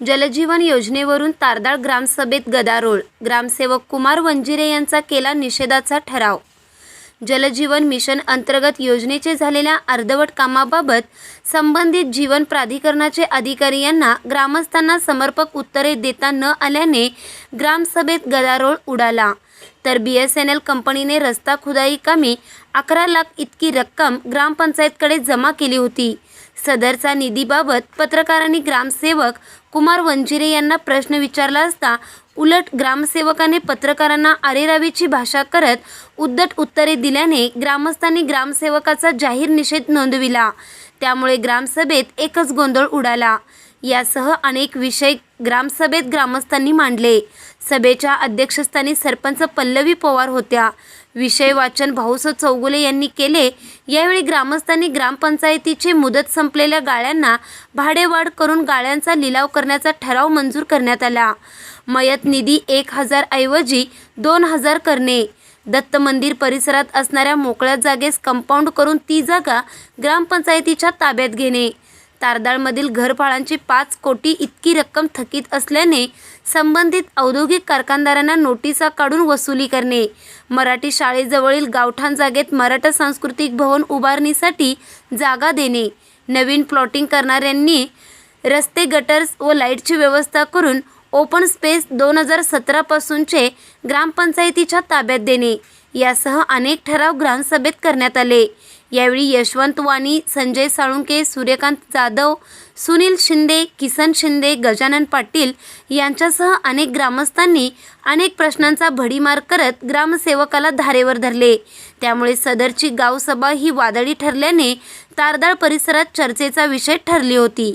जलजीवन योजनेवरून तारदाळ ग्रामसभेत गदारोळ. ग्रामसेवक कुमार वंजिरे यांचा केला निषेधाचा ठराव. जलजीवन मिशन अंतर्गत योजनेचे झालेल्या अर्धवट कामाबाबत संबंधित जीवन प्राधिकरणाचे अधिकारी यांना ग्रामस्थांना समर्पक उत्तरे देता न आल्याने ग्रामसभेत गदारोळ उडाला. तर बी एस एन एल कंपनीने रस्ता खुदाई कामी अकरा लाख इतकी रक्कम ग्रामपंचायतकडे जमा केली होती. सदरचा निधीबाबत पत्रकारांनी ग्रामसेवक कुमार वंजिरे यांना प्रश्न विचारला असता उलट ग्रामसेवकाने पत्रकारांना अरेरावीची भाषा करत उद्धट उत्तरे दिल्याने ग्रामस्थांनी ग्रामसेवकाचा जाहीर निषेध नोंदविला. त्यामुळे ग्रामसभेत एकच गोंधळ उडाला. यासह अनेक विषय ग्रामसभेत ग्रामस्थांनी मांडले. सभेच्या अध्यक्षस्थानी सरपंच पल्लवी पवार होत्या. विषय वाचन भाऊसाहेब चौगुले यांनी केले. यावेळी ग्रामस्थांनी ग्रामपंचायतीचे मुदत संपलेल्या गाळ्यांना भाडेवाढ करून गाळ्यांचा लिलाव करण्याचा ठराव मंजूर करण्यात आला. मयत निधी एक हजार ऐवजी दोन हजार करणे. दत्त मंदिर परिसरात असणाऱ्या मोकळ्या जागेस कंपाऊंड करून ती जागा ग्रामपंचायतीच्या ताब्यात घेणे. तारदाळमधील घरफाळांची पाच कोटी इतकी रक्कम थकीत असल्याने संबंधित औद्योगिक कारखानदारांना नोटिसा काढून वसुली करणे. मराठी शाळेजवळील गावठाण जागेत मराठा सांस्कृतिक भवन उभारणीसाठी जागा देणे. नवीन प्लॉटिंग करणाऱ्यांनी रस्ते गटर्स व लाईटची व्यवस्था करून ओपन स्पेस दोन हजार सतरापासूनचे ग्रामपंचायतीच्या ताब्यात देणे. यासह अनेक ठराव ग्रामसभेत करण्यात आले. यावेळी यशवंत वाणी संजय साळुंके सूर्यकांत जाधव सुनील शिंदे किसन शिंदे गजानन पाटील यांच्यासह अनेक ग्रामस्थांनी अनेक प्रश्नांचा भडीमार करत ग्रामसेवकाला धारेवर धरले. त्यामुळे सदरची गावसभा ही वादळी ठरल्याने तारदाळ परिसरात चर्चेचा विषय ठरली होती.